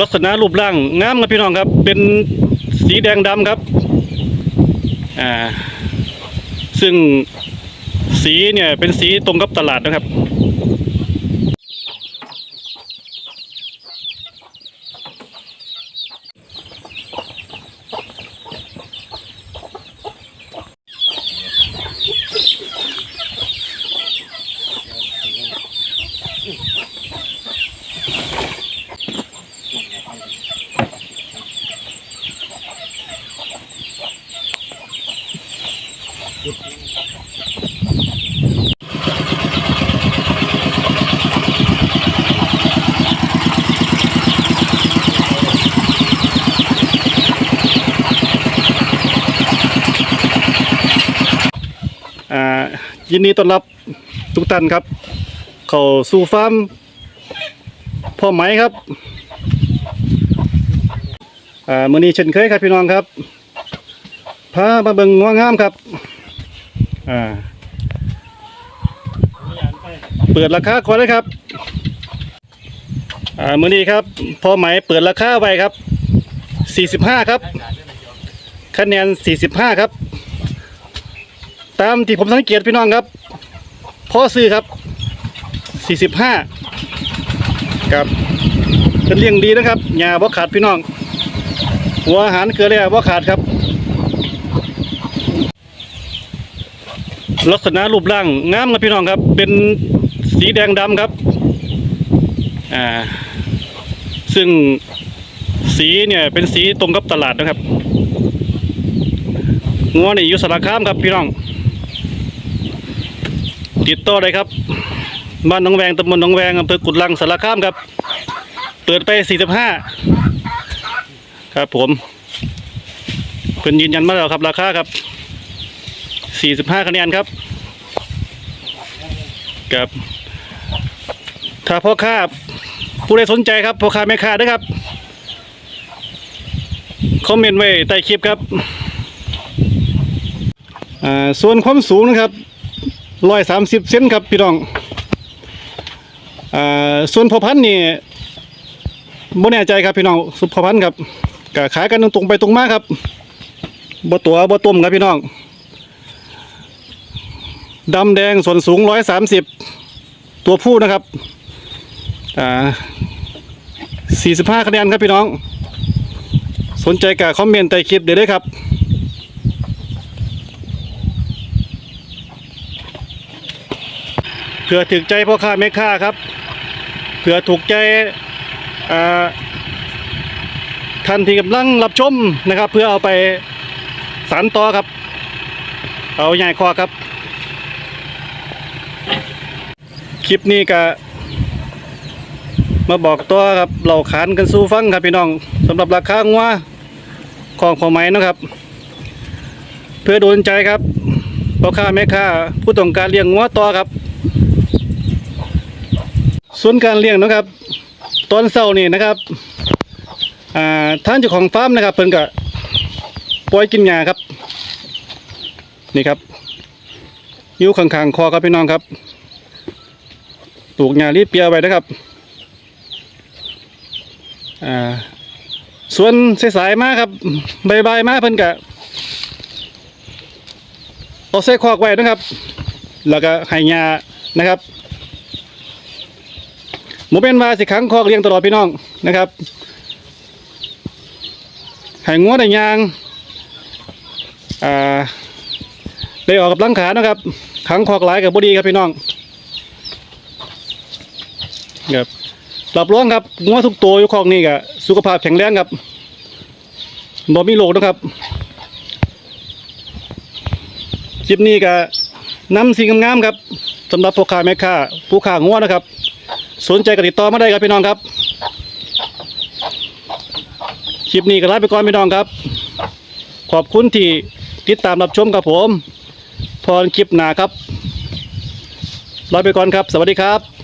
ลักษณะรูปร่างงามครับพี่น้องครับ เป็นสีแดงดำครับ อ่า ซึ่งสีเนี่ยเป็นสีตรงกับตลาดนะครับ ยินดีต้อนรับทุกท่านครับ เข้าสู่ฟาร์มพ่อไหมครับมื้อนี้เช่นเคยครับพี่น้องครับพามาเบิ่งงัวงามครับ อ่า เปิดราคาก่อนเลยครับ อ่ามือนี้ครับ พอไหมเปิดราคาไว้ครับ45ครับ คะแนน45ครับ ตามที่ผมสังเกตพี่น้องครับพ่อซื้อครับ45ครับเป็นเลี้ยงดีนะครับหญ้าบ่ขาดพี่น้องหัวอาหารเกลือเลยบ่ขาดครับ ลักษณะรูปร่างงามครับพี่น้องครับ เป็นสีแดงดำครับอ่าซึ่งสีเนี่ยเป็นสีตรงกับตลาดนะครับงัวนี่อยู่สารคามครับพี่น้อง ติดต่อได้ครับ บ้านหนองแวงตำบลหนองแวงอำเภอกุดลังสารคามครับ เปิดไป45ครับผมเพิ่นยืนยันมาแล้วครับราคาครับ 45 คะแนนครับครับ ถ้าพ่อค้าผู้ใดสนใจครับพ่อค้าแม่ค้าด้วยครับคอมเมนต์ไว้ใต้คลิปครับอ่าส่วนความสูงนะครับร้อยสามสิบเซนครับพี่น้องอ่าส่วนพอพันธุ์นี่บ่แน่ใจครับพี่น้องสุพอพันธุ์ครับก็ขายกันตรงไปตรงมาครับบ่ตัวบ่ต้มครับพี่น้อง ดำแดงส่วนสูงร้อยสามสิบตัวผู้นะครับอ่าสี่สิบห้าคะแนนครับพี่น้อง สนใจกับคอมเมนต์ใต้คลิปเดี๋ยวได้ครับเผื่อถูกใจพ่อค้าแม่ค้าครับเผื่อถูกใจอ่าท่านที่กำลังรับชมนะครับ เพื่อเอาไปสานต่อครับ เอาใหญ่คอครับ ค ลิปนี้ก็มาบอกตัวครับเราขานกันสู้ฟังครับพี่น้องสำหรับราคางัวของพอไหมนะครับ เพื่อโดนใจครับพ่อค้าแม่ค้าผู้ต้องการเลี้ยงงัวต่อครับ ส่วนการเลี้ยงนะครับ ตอนเช้านี่นะครับอ่าท่านเจ้าของฟาร์มนะครับ เพิ่นก็ปล่อยกินหญ้าครับ นี่ครับอยู่ข้างๆคอครับพี่น้องครับ ลูกหญ้ารีบเปียไว้นะครับอ่าส่วนสายๆมาครับใบายๆมาเพิ่นก็เอาใส่คอกไว้นะครับ แล้วก็ให้หญ้านะครับหมูเป็นมาสิครั้งคอกเลี้ยงตลอดพี่น้องนะครับให้งัวได้ยางอ่าได้ออกกับลังขานะครับขังคอกหลายกับบดีครับพี่น้อง ครับรับรองครับงัวทุกตัวอยู่คอกนี้ก็สุขภาพแข็งแรงครับบ่มีโรคนะครับคลิปนี้ก็นำสิ่งงามๆครับสำหรับพ่อค้าแม่ค้าผู้ค้างัวนะครับ สนใจก็ติดต่อมาได้ครับพี่น้องครับคลิปนี้ก็ลาไปก่อนพี่น้องครับ ขอบคุณที่ติดตามรับชมครับผม พรคลิปหนาครับลาไปก่อนครับ สวัสดีครับ